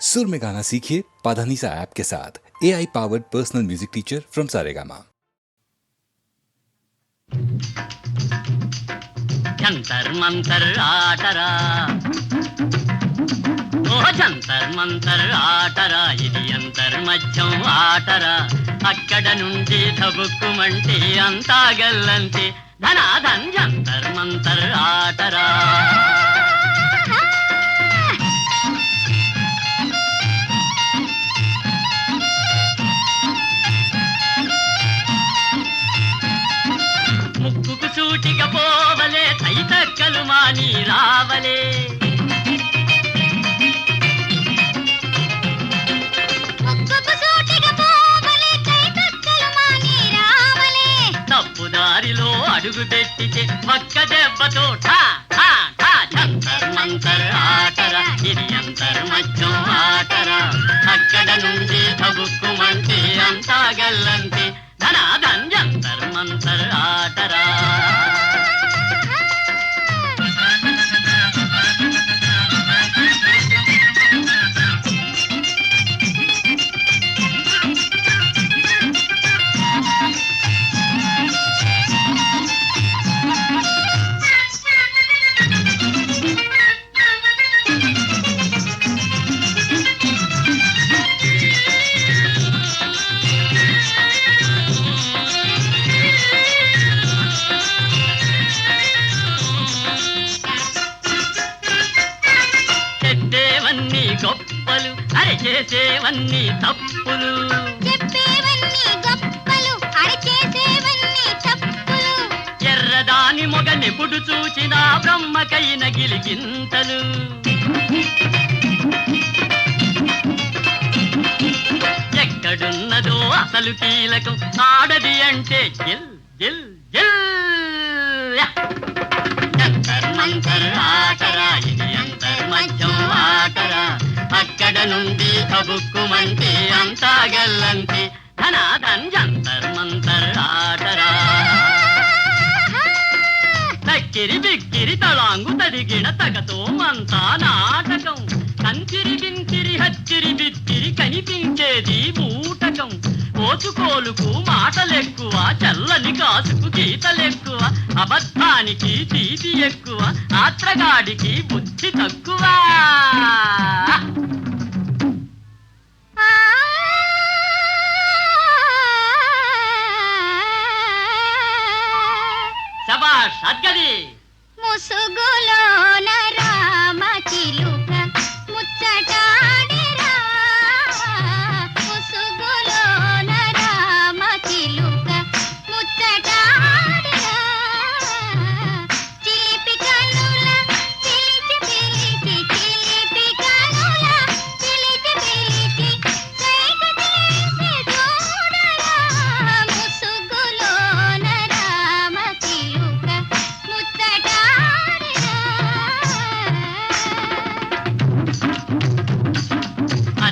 सुर में गाना सीखिए पाधानीसा ऐप के साथ A I powered personal music teacher from Saregama Jantar Mantar ఆటరా ఓ జంతర్ మంతర్ ఆటరా ఇది అంతర్ మధ్యం ఆటరా అక్కడ నుండి తబుక్కుమంటే అంతా గల్లంతే ధనాధన్ జంతర్ మంతర్ ఆటరా పోవలే తైతక్కలు మాని రావలే. దారిలో అడుగు పెట్టితే పక్క దెబ్బతో మంతర్ ఆటరా. ఇది అంతర్ మధ్యం ఆటరా. అక్కడ నుండి తబుక్కుమంటే అంతా గల్లంతే. ధనాధన్ జంతర్ మంతర్ ఆటరా. గొప్పలు. అరే చేసేవన్నీ తప్పులు. చెప్పేవన్నీ గొప్పలు. తప్పులు. ఎర్రదాని మొగనెప్పుడు చూచినా బ్రహ్మకైన గిలిగింతలు. ఎక్కడున్నదో అసలు కీలకం. ఆడది అంటే జిల్ జిల్ జిల్ యా! జంతర్ మంతర్ ఆటరా ఇది అంతర్ మధ్యం. ఆటరా అక్కడ నుండి కబుక్కుమంటే అంతా గల్లంతే. ధనాధన్ జంతర్ మంతర్ ఆటరా తక్కిరి బిక్కిరి తలాంగు తడిగిన తగతో మంతా నాటకం. కంచిరి బింకిరి హచ్చిరి బిత్తిరి కనిపించేది బూటకం కోచుకోలుకు మాటలెక్కువ చల్లని కాసుకు గీతలెక్కువ అబద్ధానికి తీతి ఎక్కువ ఆత్రగాడికి బుద్ధి తక్కువ. శబాష్ అద్గది ముసుగులోన రామ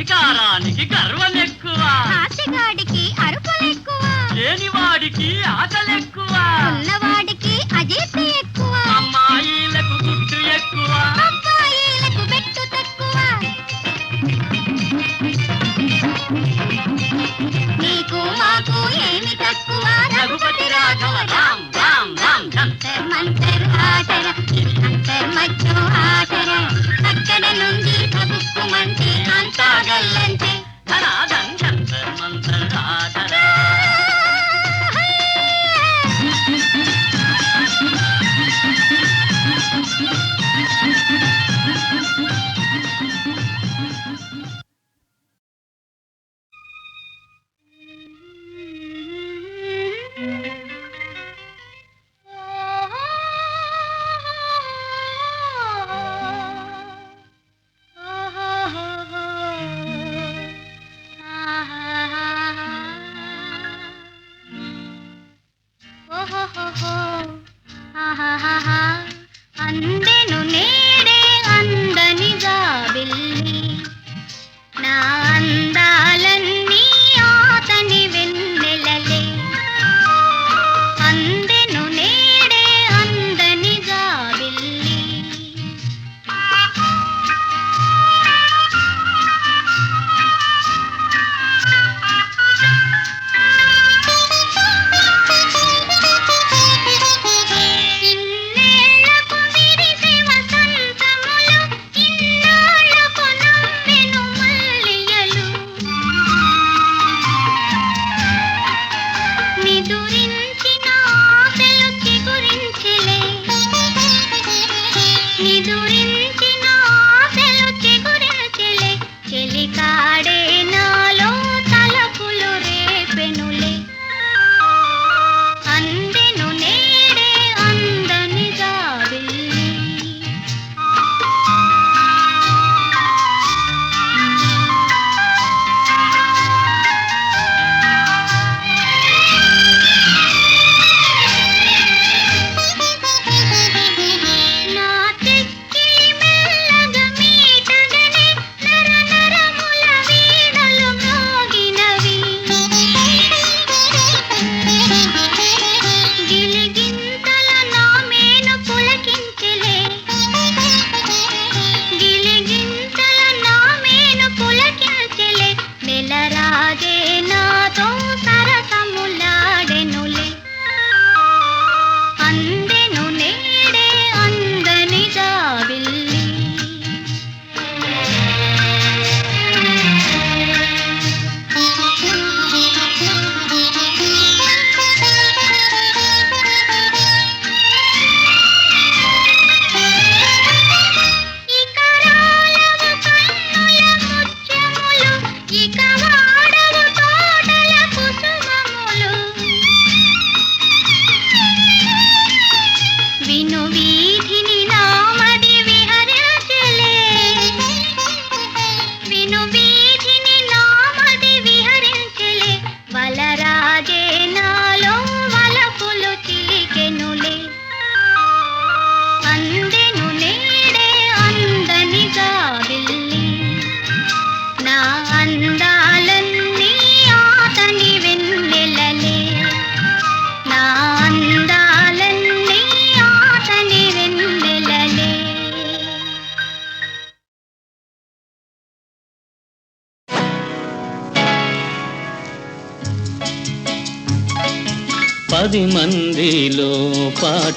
అధికారానికి గర్వం ఎక్కువ ఆశగాడికి అరుపులెక్కువ. లేనివాడికి ఆకలెక్కువ. ఉన్నవాడికి అజీర్తి ఎక్కువ అమ్మాయిలకు గుట్టు ఎక్కువ అబ్బాయిలకు బెట్టు తక్కువ నీకు మాకు ఏమి తక్కువ? రఘుపతి రాఘవ రామ్ రామ్ రామ్ జంతర్ మంతర్ ఆటర అంతర్ అక్కడ నుండి ప్రభుత్వమంటే అంతా గల్లంతే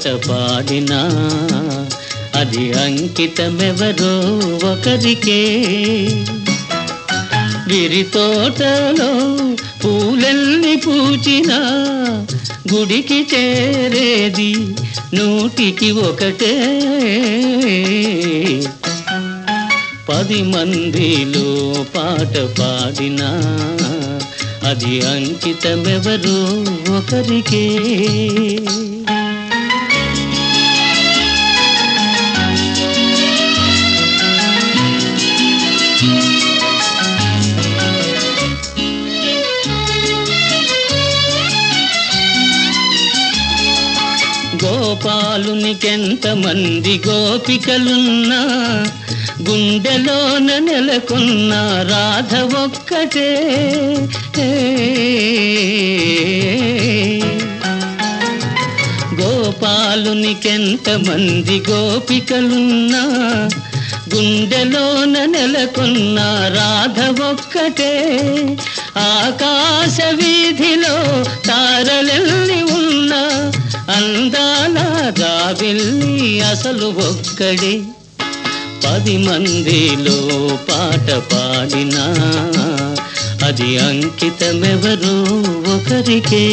పాడినా అది అంకితమెవరో ఒకరికే. గిరి తోటలో పూలెల్ని పూచినా గుడికి చేరేది నూటికి ఒకటే. పది మందిలో పాట పాడినా అది అంకితమెవరు ఒకరికే. గోపాలునికెంత మంది గోపికలున్నా గుండెలోన నెలకొన్న రాధ ఒక్కటే. గోపాలునికెంత మంది గోపికలున్నా గుండెలోన నెలకొన్న రాధ ఒక్కటే. ఆకాశ వీధిలో తారలెల్లి ఉన్న అందాల రావిల్లి అసలు ఒక్కడే. పది మందిలో పాట పాడినా అది అంకితమెవరు ఒకరికే.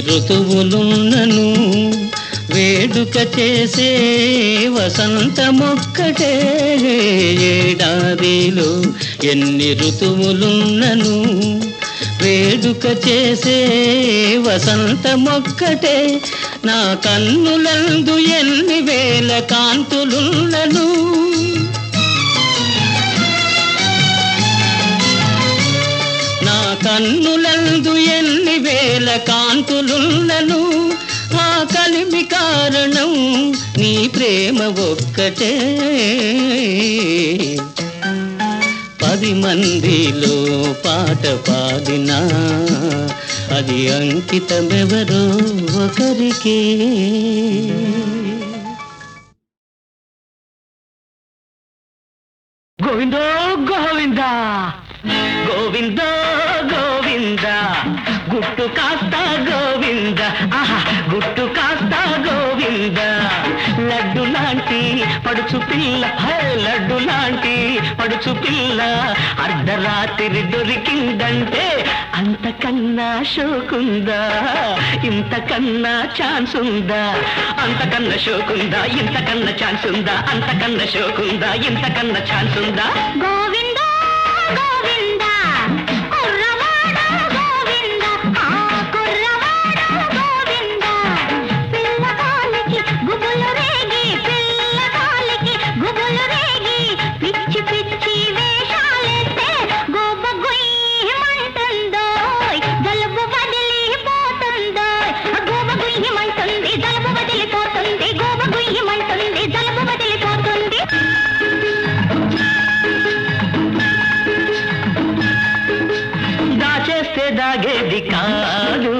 ఋతువులున్నను వేడుక చేసే వసంతమొక్కటే. ఏడాదిలో ఎన్ని ఋతువులున్నను. వేడుక చేసే వసంతమొక్కటే. నా కన్నులందు ఎన్ని వేల కాంతులున్నను. కన్నులందు ఎన్ని వేల కాంతులున్నను. ఆ కలిమి కారణం నీ ప్రేమ ఒక్కటే. పది మందిలో పాట పాడినా అది అంకితమెవరో ఒకరికే. లాంటి పడుచు పిల్ల లడ్డు లాంటి పడుచు పిల్ల అర్ధరాత్రి దొరికిందంటే అంతకన్నా షోకుందా ఇంతకన్నా ఛాన్స్ ఉందా అంతకన్నా షోకుందా ఇంతకన్నా ఛాన్స్ ఉందా అంతకన్నా షోకుందా ఇంతకన్నా ఛాన్స్ ఉందా చేస్తే దాగేది కాదు.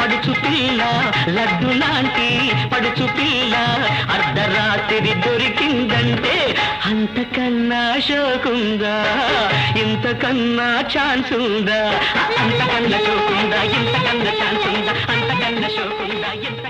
పడుచు పిల్ల లడ్డు లాంటి పడుచు పిల్ల. అర్ధరాత్రి దొరికిందంటే అంతకన్నా షోకుందా ఇంతకన్నా ఛాన్స్ ఉందా అంతకన్నా షోకుందా ఇంతకన్నా ఛాన్స్ ఉందా అంతకన్నా ఉందా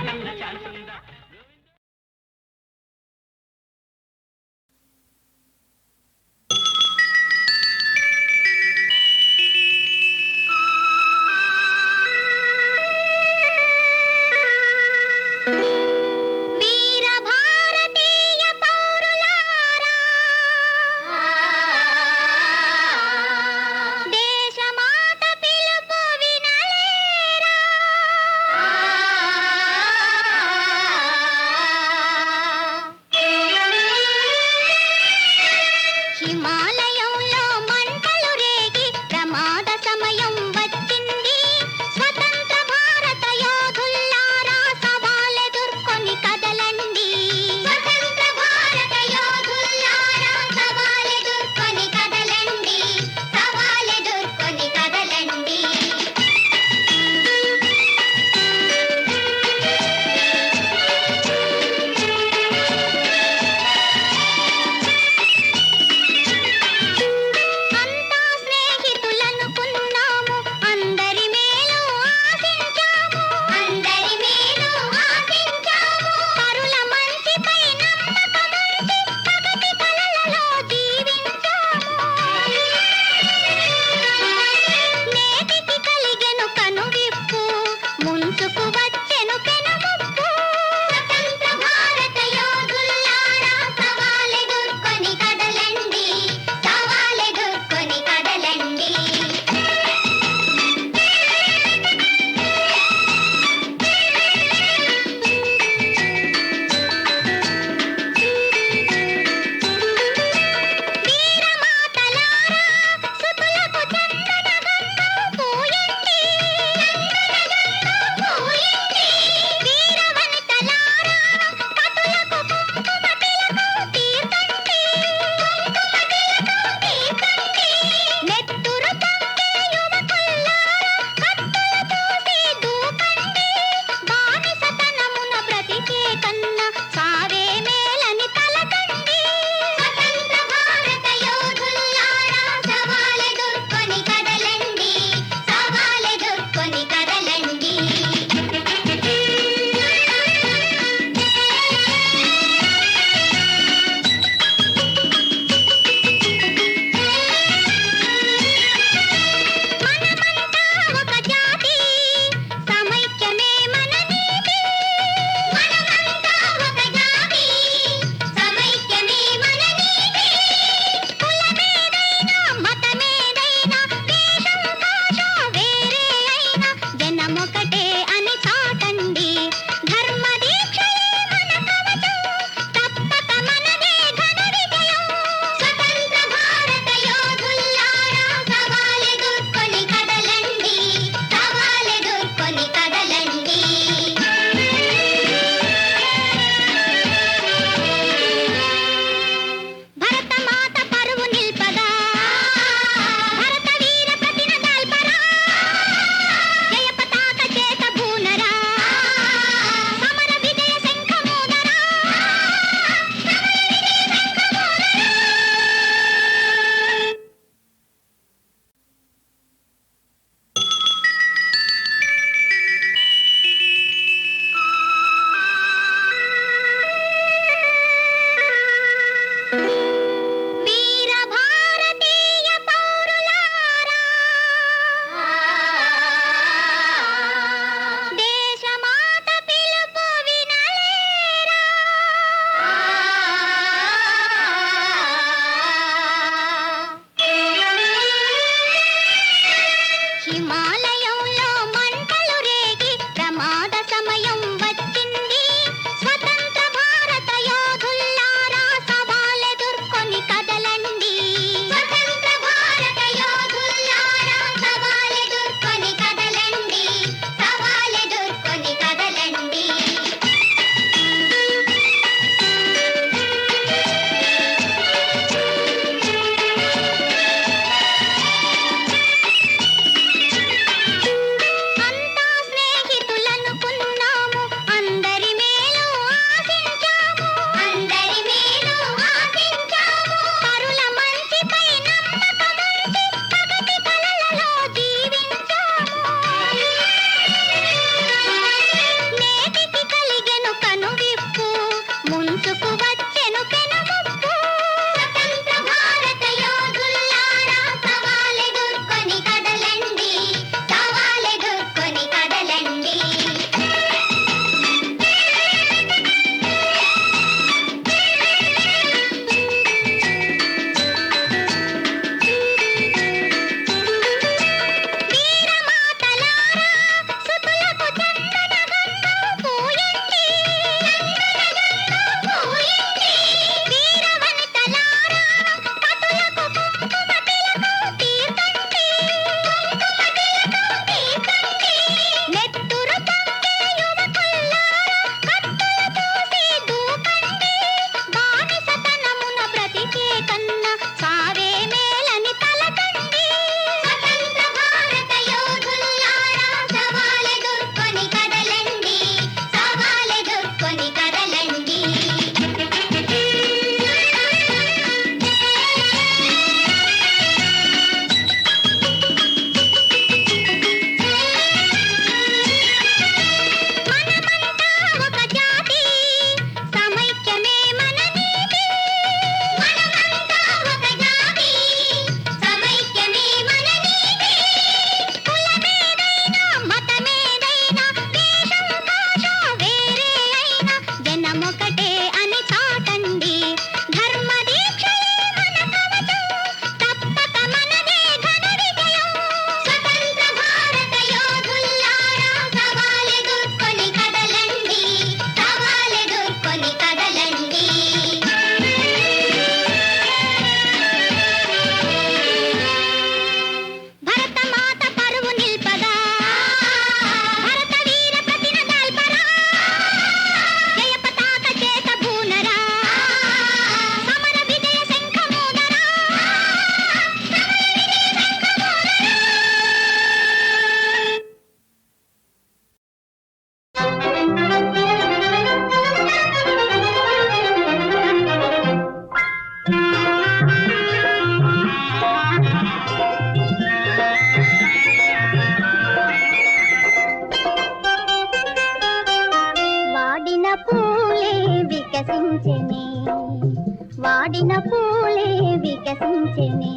పూలే వికసించెనే.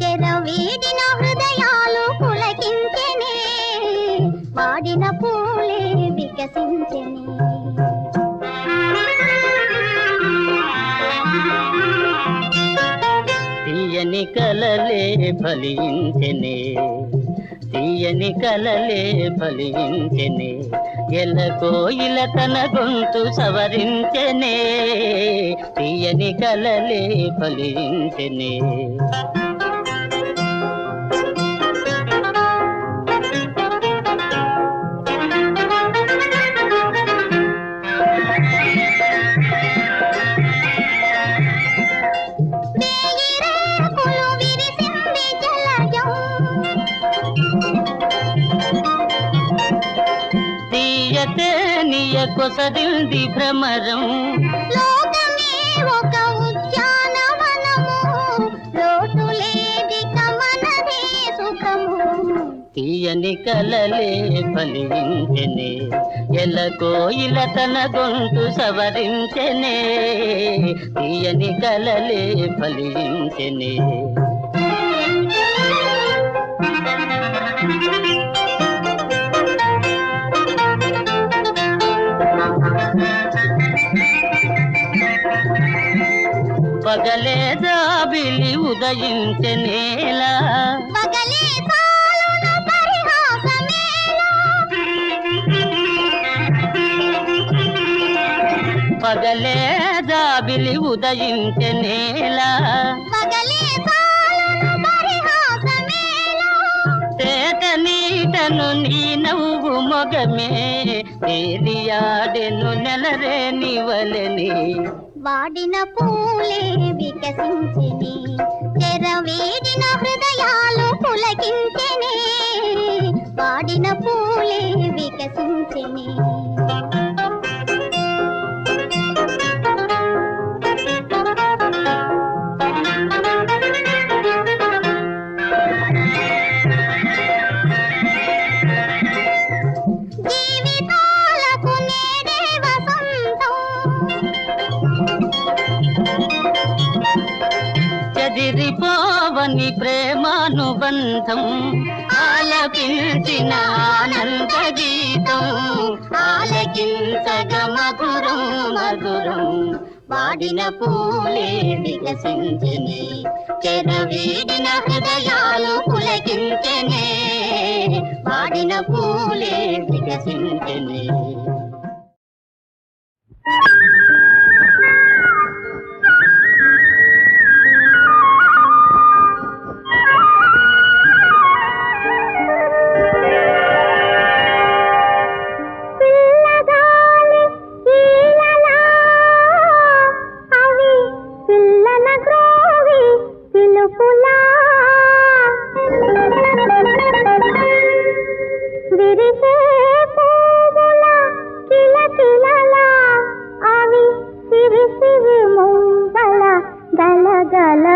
చెరవేడిన హృదయాలు పులకించెనే. వాడిన పూలే వికసించెనే. తీయని కలలే ఫలించెనే. తీయని కలలే ఫలించెనే ఎల కోయిల తన గొంతు సవరించెనే. తీయని కలలే ఫలించెనే లేదిక మనదే సుఖము. తీయని కలలే ఫలించెనే. ఎల కోయిల తన గొంతు సవరించెనే. తీయని కలలే ఫలించెనే. పగలే జాబిలి ఉదయించే నేల? సాలును పరిహాసమేలా పగలే జాబిలి ఉదయించెనేలా పగలే తేట నీటను నీ నవ్వు మొగమే తేలియాడెను నెలరే నివలని వాడిన పూలే వికసించిని చెరవేడిన హృదయాలు పులకించిని వాడిన పూలే వికసించిని. ప్రేమానుబంధం ఆలపించిన ఆనంద గీతం. ఆలకించగ మధురం మధురం. వాడిన పూలే వికసించనే చెరవీడిన హృదయాలు పులకించనే. పాడిన పూలే వికసించనే. చిలుకులా విరిసే పువ్వుల కిలకిలలా అవి సిరిసిరి ముంగల గలగల